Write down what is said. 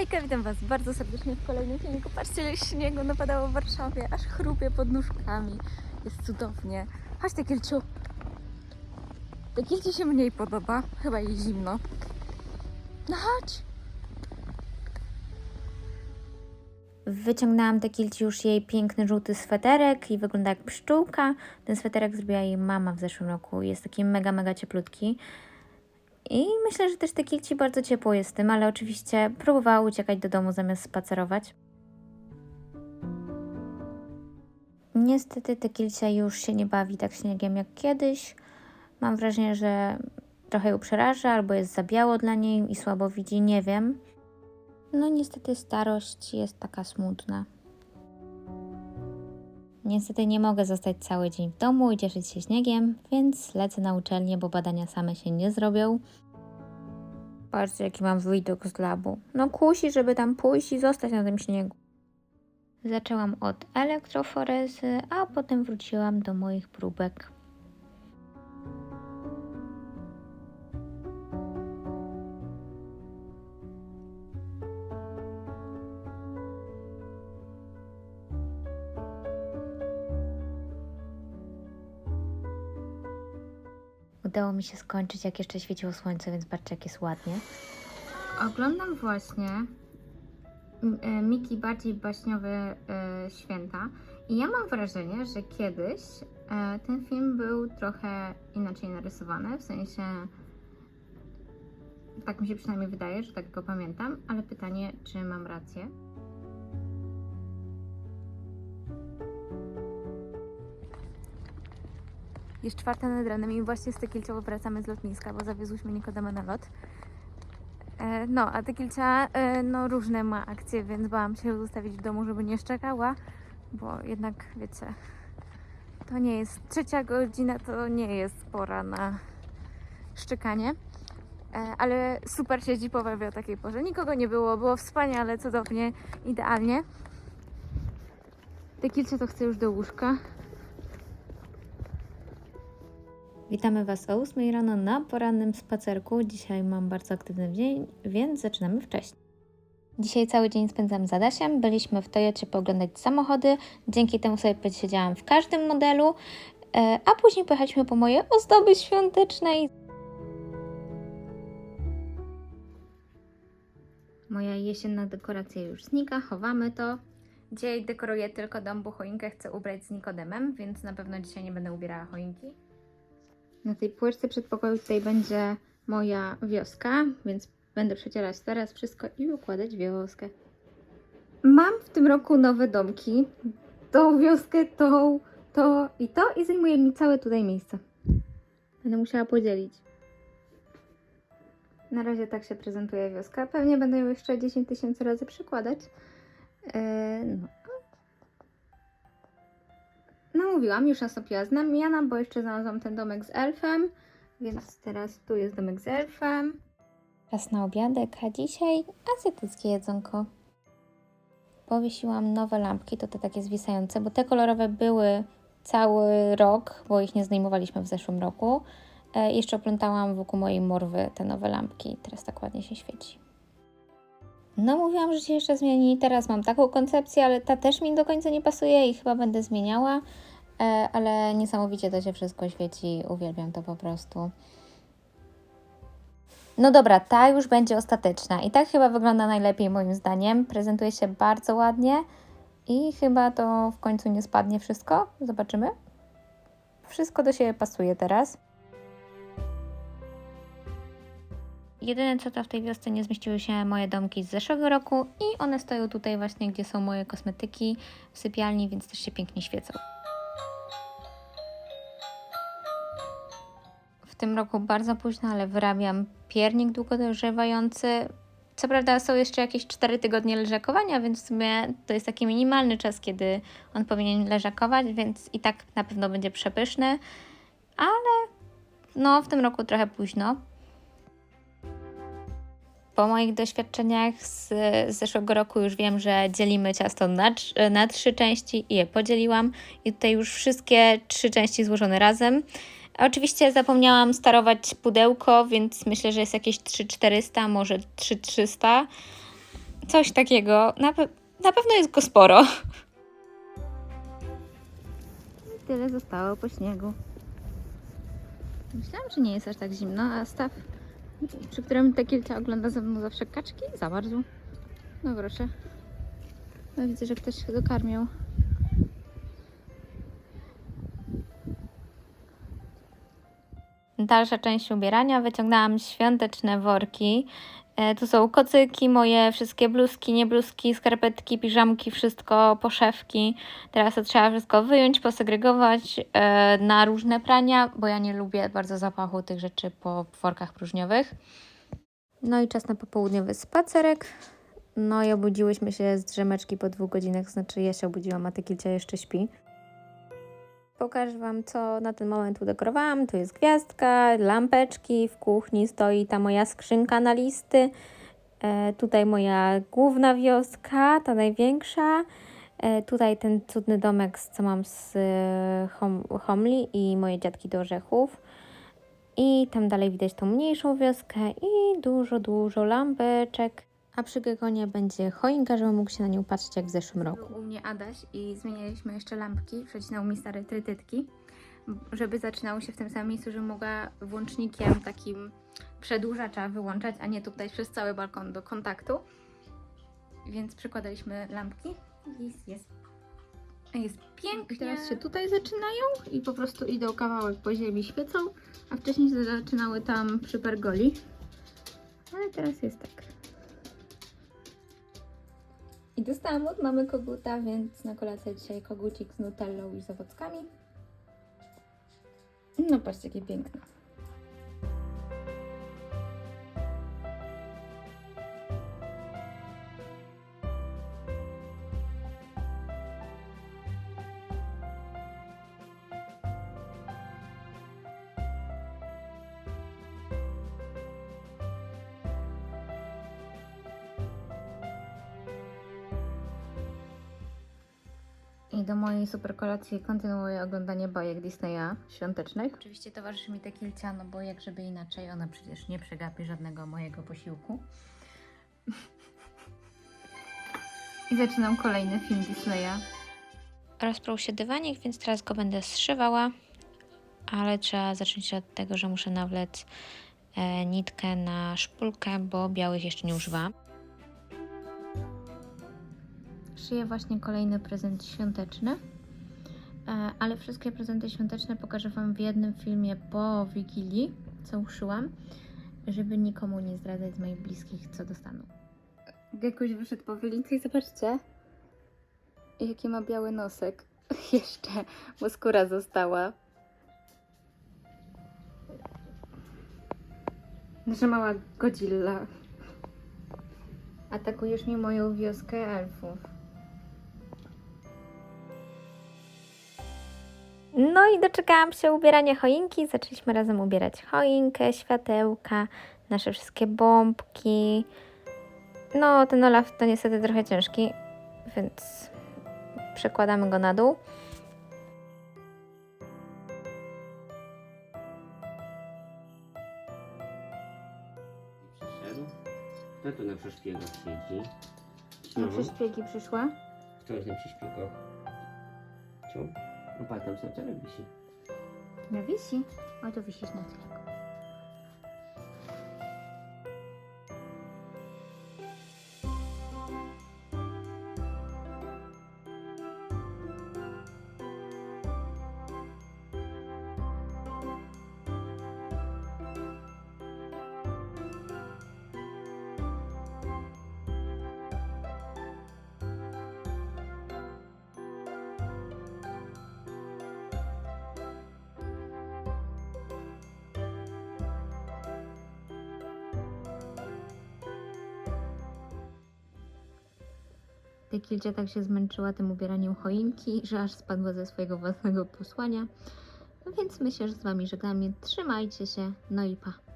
Hejka, witam Was bardzo serdecznie w kolejnym filmiku. Patrzcie, ile śniegu napadało w Warszawie, aż chrupie pod nóżkami. Jest cudownie. Chodź, Tekilciu. Tekilci się mniej podoba, chyba jej zimno. No chodź. Wyciągnęłam Tekilci już jej piękny żółty sweterek i wygląda jak pszczółka. Ten sweterek zrobiła jej mama w zeszłym roku. Jest taki mega, mega cieplutki. I myślę, że też te kilci bardzo ciepło jest tym, ale oczywiście próbowała uciekać do domu zamiast spacerować. Niestety te kilcia już się nie bawi tak śniegiem jak kiedyś. Mam wrażenie, że trochę ją przeraża, albo jest za biało dla niej i słabo widzi, nie wiem. No niestety starość jest taka smutna. Niestety nie mogę zostać cały dzień w domu i cieszyć się śniegiem, więc lecę na uczelnię, bo badania same się nie zrobią. Patrzcie, jaki mam widok z labu. No kusi, żeby tam pójść i zostać na tym śniegu. Zaczęłam od elektroforezy, a potem wróciłam do moich próbek. Udało mi się skończyć, jak jeszcze świeciło słońce, więc patrzcie, jak jest ładnie. Oglądam właśnie e, Miki bardziej baśniowe e, święta i ja mam wrażenie, że kiedyś e, ten film był trochę inaczej narysowany, w sensie tak mi się przynajmniej wydaje, że tak go pamiętam, ale pytanie, czy mam rację? Jest czwarta nad ranem i właśnie z Tekilciowo wracamy z lotniska, bo zawiozłyśmy Nikodema na lot. E, no, a Tekilcia e, no, różne ma akcje, więc bałam się zostawić w domu, żeby nie szczekała, bo jednak, wiecie, to nie jest trzecia godzina, to nie jest pora na szczekanie. E, ale super się dziś pobawia o takiej porze. Nikogo nie było, było wspaniale, cudownie, idealnie. Tekilcia to chce już do łóżka. Witamy Was o 8 rano na porannym spacerku. Dzisiaj mam bardzo aktywny dzień, więc zaczynamy wcześniej. Dzisiaj cały dzień spędzam z Adasiem. Byliśmy w Toyocie pooglądać samochody. Dzięki temu sobie posiedziałam w każdym modelu. E, A później pojechaliśmy po moje ozdoby świąteczne. Moja jesienna dekoracja już znika, chowamy to. Dzisiaj dekoruję tylko dom, bo choinkę chcę ubrać z Nikodemem, więc na pewno dzisiaj nie będę ubierała choinki. Na tej półeczce przedpokoju tutaj będzie moja wioska, więc będę przecierać teraz wszystko i układać wioskę. Mam w tym roku nowe domki. Tą wioskę, tą, to i to i zajmuje mi całe tutaj miejsce. Będę musiała podzielić. Na razie tak się prezentuje wioska. Pewnie będę ją jeszcze 10 tysięcy razy przykładać. Eee, no. Mówiłam, już nastąpiła zmiana, bo jeszcze znalazłam ten domek z elfem, więc teraz tu jest domek z elfem. Czas na obiadek, a dzisiaj azjatyckie jedzonko. Powiesiłam nowe lampki, to te takie zwisające, bo te kolorowe były cały rok, bo ich nie zdejmowaliśmy w zeszłym roku. E, jeszcze oplątałam wokół mojej morwy te nowe lampki, teraz tak ładnie się świeci. No mówiłam, że się jeszcze zmieni, teraz mam taką koncepcję, ale ta też mi do końca nie pasuje i chyba będę zmieniała. E, ale niesamowicie to się wszystko świeci, uwielbiam to po prostu. No dobra, ta już będzie ostateczna i tak chyba wygląda najlepiej moim zdaniem. Prezentuje się bardzo ładnie i chyba to w końcu nie spadnie wszystko. Zobaczymy. Wszystko do siebie pasuje teraz. Jedyne co to w tej wiosce nie zmieściły się moje domki z zeszłego roku i one stoją tutaj właśnie, gdzie są moje kosmetyki w sypialni, więc też się pięknie świecą. Tym roku bardzo późno, ale wyrabiam piernik długodojrzewający. Co prawda są jeszcze jakieś 4 tygodnie leżakowania, więc w sumie to jest taki minimalny czas, kiedy on powinien leżakować, więc i tak na pewno będzie przepyszny, ale no w tym roku trochę późno. Po moich doświadczeniach z, z zeszłego roku już wiem, że dzielimy ciasto na, na trzy części i je podzieliłam. I tutaj już wszystkie trzy części złożone razem. Oczywiście zapomniałam starować pudełko, więc myślę, że jest jakieś 3400, może 3300. coś takiego. Na, pe- na pewno jest go sporo. I tyle zostało po śniegu. Myślałam, że nie jest aż tak zimno, a staw, przy którym te kilka ogląda ze mną zawsze kaczki, zamarzł. No proszę. No widzę, że ktoś się dokarmiał. Dalsza część ubierania. Wyciągnęłam świąteczne worki. E, tu są kocyki, moje wszystkie bluzki, nie bluzki, skarpetki, piżamki, wszystko, poszewki. Teraz to trzeba wszystko wyjąć, posegregować e, na różne prania, bo ja nie lubię bardzo zapachu tych rzeczy po workach próżniowych. No i czas na popołudniowy spacerek. No i obudziłyśmy się z drzemeczki po dwóch godzinach, znaczy ja się obudziłam, a Tekilcia jeszcze śpi. Pokażę Wam, co na ten moment udekorowałam. Tu jest gwiazdka, lampeczki, w kuchni stoi ta moja skrzynka na listy. E, tutaj moja główna wioska, ta największa. E, tutaj ten cudny domek, co mam z e, hom, Homli i moje dziadki do orzechów. I tam dalej widać tą mniejszą wioskę i dużo, dużo lampeczek. A przy Gegonie będzie choinka, żeby mógł się na nią patrzeć jak w zeszłym roku. U mnie Adaś i zmienialiśmy jeszcze lampki. Przecinał mi stare trytytki, żeby zaczynało się w tym samym miejscu, że mogła włącznikiem takim przedłużacza wyłączać, a nie tutaj przez cały balkon do kontaktu. Więc przykładaliśmy lampki i jest, jest, jest pięknie. I teraz się tutaj zaczynają i po prostu idą kawałek po ziemi, świecą, a wcześniej zaczynały tam przy pergoli. Ale teraz jest tak. I dostałam od mamy koguta, więc na kolację dzisiaj kogucik z nutellą i z owockami. No patrzcie, jakie piękne. Do mojej super kolacji kontynuuję oglądanie bajek Disneya świątecznych. Oczywiście towarzyszy mi Tekilcia, no bo jak żeby inaczej, ona przecież nie przegapi żadnego mojego posiłku. I zaczynam kolejny film Disneya. Rozprął się dywanik, więc teraz go będę zszywała, ale trzeba zacząć od tego, że muszę nawlec e, nitkę na szpulkę, bo białych jeszcze nie używałam. Szyję właśnie kolejny prezent świąteczny, e, ale wszystkie prezenty świąteczne pokażę Wam w jednym filmie po Wigilii, co uszyłam, żeby nikomu nie zdradzać z moich bliskich, co dostaną. Gekuś wyszedł po wylince i zobaczcie, jaki ma biały nosek. Jeszcze, bo skóra została. Nasza mała Godzilla. Atakujesz mi moją wioskę elfów. No i doczekałam się ubierania choinki. Zaczęliśmy razem ubierać choinkę, światełka, nasze wszystkie bombki. No, ten Olaf to niestety trochę ciężki, więc przekładamy go na dół. Przyszedł. Kto tu na przeszpiegu siedzi? Na Mhm. szpiegi przyszła. Kto jest na przeszpiegu? Co? No patrz, tam na czele wisi. No wisi. O, to wisisz na tyle. Tekilcia tak się zmęczyła tym ubieraniem choinki, że aż spadła ze swojego własnego posłania. Więc myślę, że z Wami żegnamy. Trzymajcie się, no i pa.